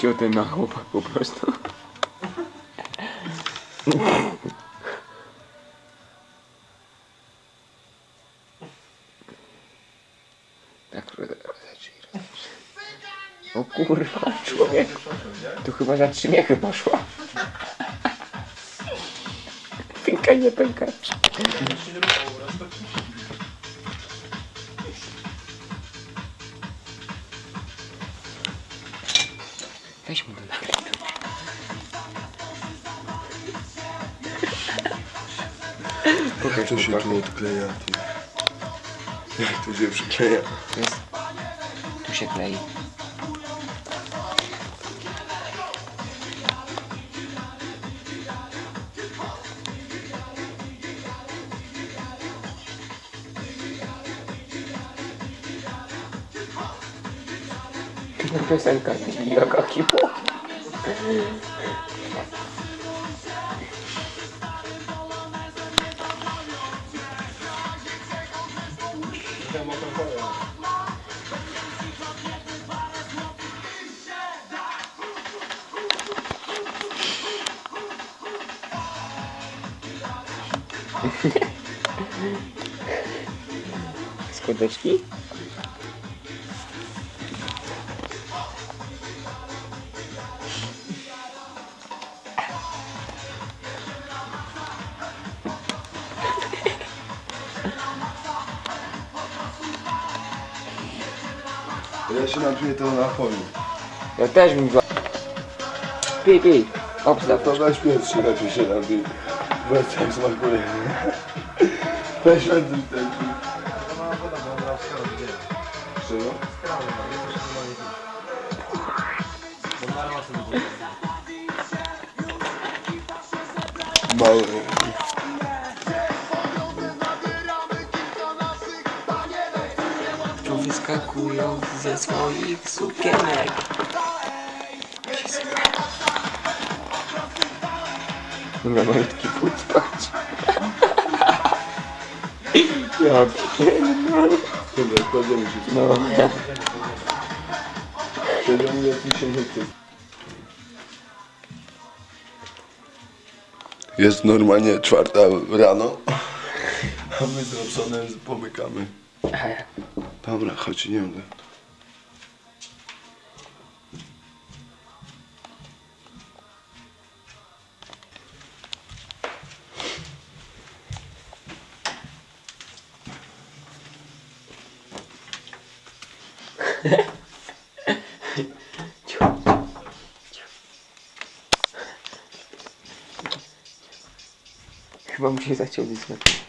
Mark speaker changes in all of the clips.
Speaker 1: Ciotę na chłopak po prostu. Tak, rozeczy, O kurwa, człowiek. Tu chyba za trzy miechy poszło. Pinka nie pęka. Weź mu to nagraj.
Speaker 2: Jak to się tu odkleja? Ty? Jak to się przykleja?
Speaker 1: Jest... Tu się klei. Piosenka jaka kipu. Skuteczki?
Speaker 2: Ja się napiję tego napoju.
Speaker 1: Ja też bym go... Pij, pij. Obstaw
Speaker 2: To weź pierwszy, lepiej się napij. Bo ja tak smakuje. Weź ten ten. Czego? Mały.
Speaker 1: Wyskakują ze swoich sukienek. Dobra, malutki płód spać. Ja pierdolę.
Speaker 2: Dobra, kładziemy się.
Speaker 1: No.
Speaker 2: Mnie mi się nie. Jest normalnie czwarta rano, a my z Robsonem pomykamy. Dobra, chodź, nie będę.
Speaker 1: Chyba mu się zaciął dysmek.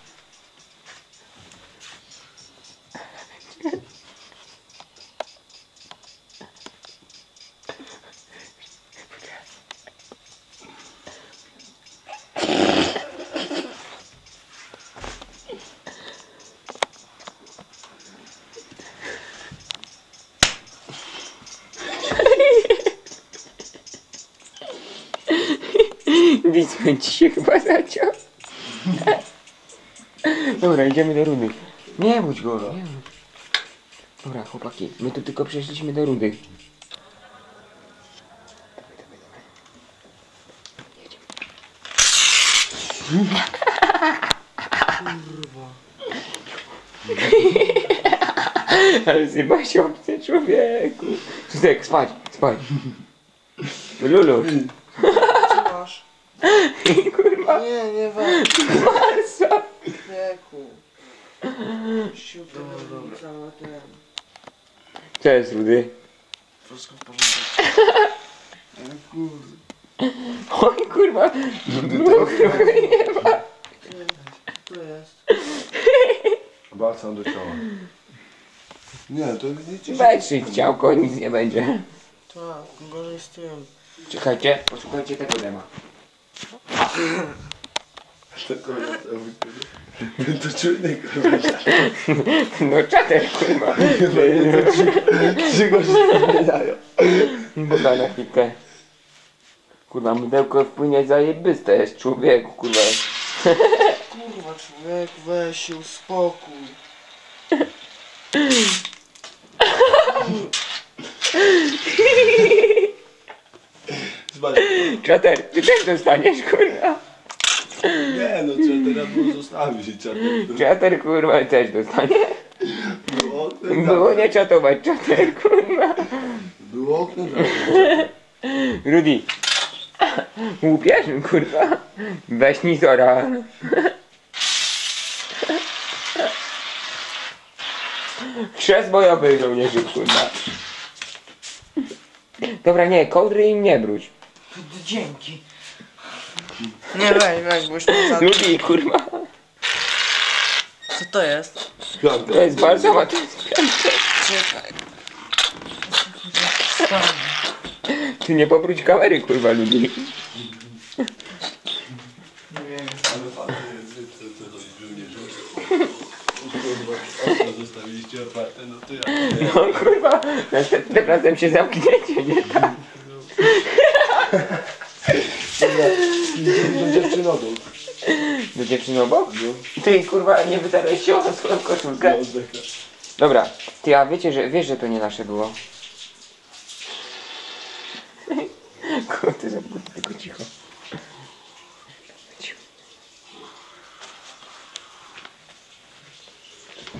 Speaker 1: Ci się chyba zaciął. Dobra, idziemy do rudy. Nie budź go. Nie. Dobra, chłopaki, my tu tylko przeszliśmy do rudy. Kurwa. Ale zjeba się obcy człowieku. Zuzek, spać, spać. Lulu. Kurwa,
Speaker 3: Nie, nie walcz.
Speaker 1: Marsa.
Speaker 3: Wieku. Siup, dobra. Cały ten.
Speaker 1: Cześć, rudy.
Speaker 3: Wszystko w porządku. Ale kurde.
Speaker 1: Oj, kurwa. Dwóch nie ma.
Speaker 3: Tu jest.
Speaker 2: Balsam do ciała. Nie, to nie ci się...
Speaker 1: Weź ciałko, nic nie będzie.
Speaker 3: Tak, gorzej z tym.
Speaker 1: Czekajcie, posłuchajcie tego dema.
Speaker 2: Tylko ja to czujnik.
Speaker 1: No czater, kurwa.
Speaker 2: Trzy godziny nie dają.
Speaker 1: Boga na chwilkę. Kurwa, mydełko wpłynie zajebiste jest człowieku, kurwa.
Speaker 3: Kurwa, człowiek, weź się uspokój.
Speaker 1: Czater, ty też dostaniesz, kurwa.
Speaker 2: nie no, teraz było zostawić. Trzeba
Speaker 1: Czater, kurwa, też dostanie.
Speaker 2: było okno,
Speaker 1: Było nie czatować, czater, kurwa.
Speaker 2: było okno,
Speaker 1: Rudy. Łupiesz, kurwa? Weź Nizora. Chrzest bojowy żołnierzy, kurwa. Dobra, nie, kołdry im nie bruć.
Speaker 3: Dzięki. Nie, weź, weź, bo już nie za...
Speaker 1: Rudy, kurwa.
Speaker 3: Co to jest?
Speaker 1: To jest jest piąte.
Speaker 3: Czekaj.
Speaker 1: Ty nie pobróć kamery, kurwa, Rudy.
Speaker 3: Nie wiem.
Speaker 2: Zostawiliście otwarte, no to ja.
Speaker 1: No, kurwa, następnym razem się zamkniecie, nie?
Speaker 2: Do dziewczynową.
Speaker 1: Do dziewczyny obok? Ty, kurwa, nie wytarłeś się o swoją koszulkę?
Speaker 2: No.
Speaker 1: Dobra, ty, a wiecie, że, wiesz, że to nie nasze było? Kurde, zabudź tylko cicho. Cicho.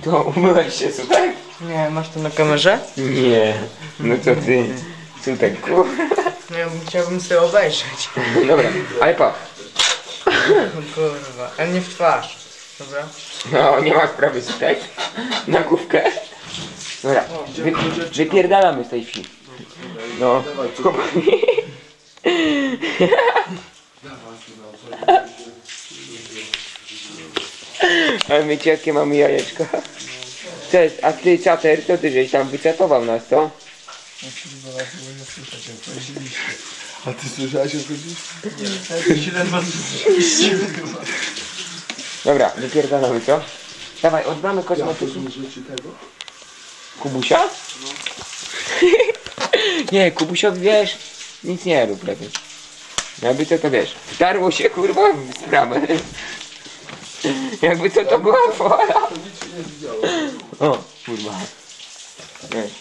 Speaker 1: To umyłeś się, Sutek?
Speaker 3: Nie, masz to na kamerze?
Speaker 1: Nie, no co ty, Sutek, kurwa.
Speaker 3: Nie, chciałbym sobie obejrzeć.
Speaker 1: Dobra, ale pa.
Speaker 3: No kurwa, a nie w twarz. Dobra?
Speaker 1: No, nie ma sprawy, Sutek. Na główkę. Dobra, wy, wypierdalamy z tej wsi. No, chłopaki. A my jakie mamy jajeczka. Cześć, a ty czater, co ty żeś tam wycatował nas, co?
Speaker 2: A ty słyszałeś o chodzić?
Speaker 1: Dobra, wypierdalamy, co? Dawaj, oddamy kosmetyki. Kubusia? nie, Kubusiowi wiesz, nic nie rób lepiej. Jakby co to wiesz, wtarło się kurwa w sprawę. Jakby co to była fala.
Speaker 2: To nic się nie widziało.
Speaker 1: O, kurwa.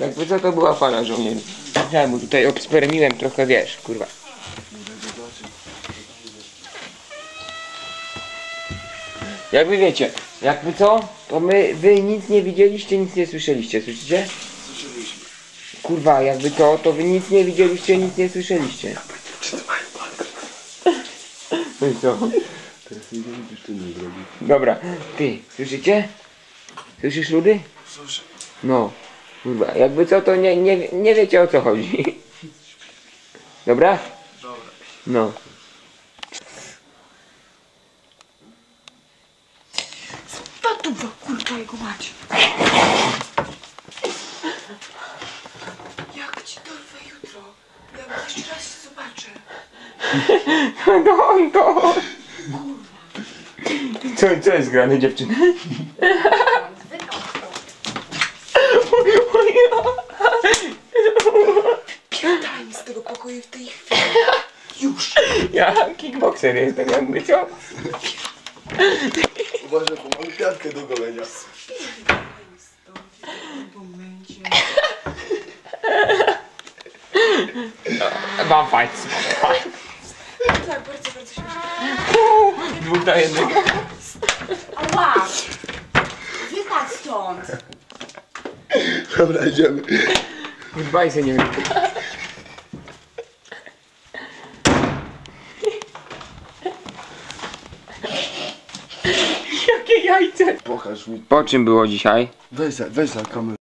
Speaker 1: Jakby co to była fala żołnierzy. Ja mu tutaj obspermiłem trochę, wiesz, kurwa. Jakby wiecie, jakby co, to my, wy nic nie widzieliście, nic nie słyszeliście, słyszycie?
Speaker 2: Słyszeliśmy.
Speaker 1: Kurwa, jakby to, to wy nic nie widzieliście, nic nie słyszeliście.
Speaker 2: Czy to mają palkę?
Speaker 1: No i co?
Speaker 2: Teraz nie widzisz, ty nie zrobić.
Speaker 1: Dobra, ty, słyszycie? Słyszysz Rudy?
Speaker 2: Słyszę.
Speaker 1: No, kurwa, jakby co, to nie, nie, nie wiecie o co chodzi. Dobra?
Speaker 3: Dobra.
Speaker 1: No.
Speaker 4: Patuwa, kurwa jego mać. Jak ci dorwę jutro? Jak jeszcze raz się zobaczę.
Speaker 1: No on to. Co, co jest grane dziewczyny?
Speaker 4: Daj mi z tego pokoju w tej chwili. Już.
Speaker 1: Ja kickboxer jestem, jakby co?
Speaker 2: Uważaj, bo mam piatkę do golenia.
Speaker 4: Daj mi stąd w tym momencie.
Speaker 1: Mam fight.
Speaker 4: Tak, bardzo, bardzo się
Speaker 1: Dwóch na jednego.
Speaker 4: Ała! Wypadł stąd.
Speaker 2: Dobra, idziemy.
Speaker 1: Goodbye, senior. Jakie jajce?
Speaker 2: Pokaż mi.
Speaker 1: Po czym było dzisiaj?
Speaker 2: Weź za, weź za kamerę.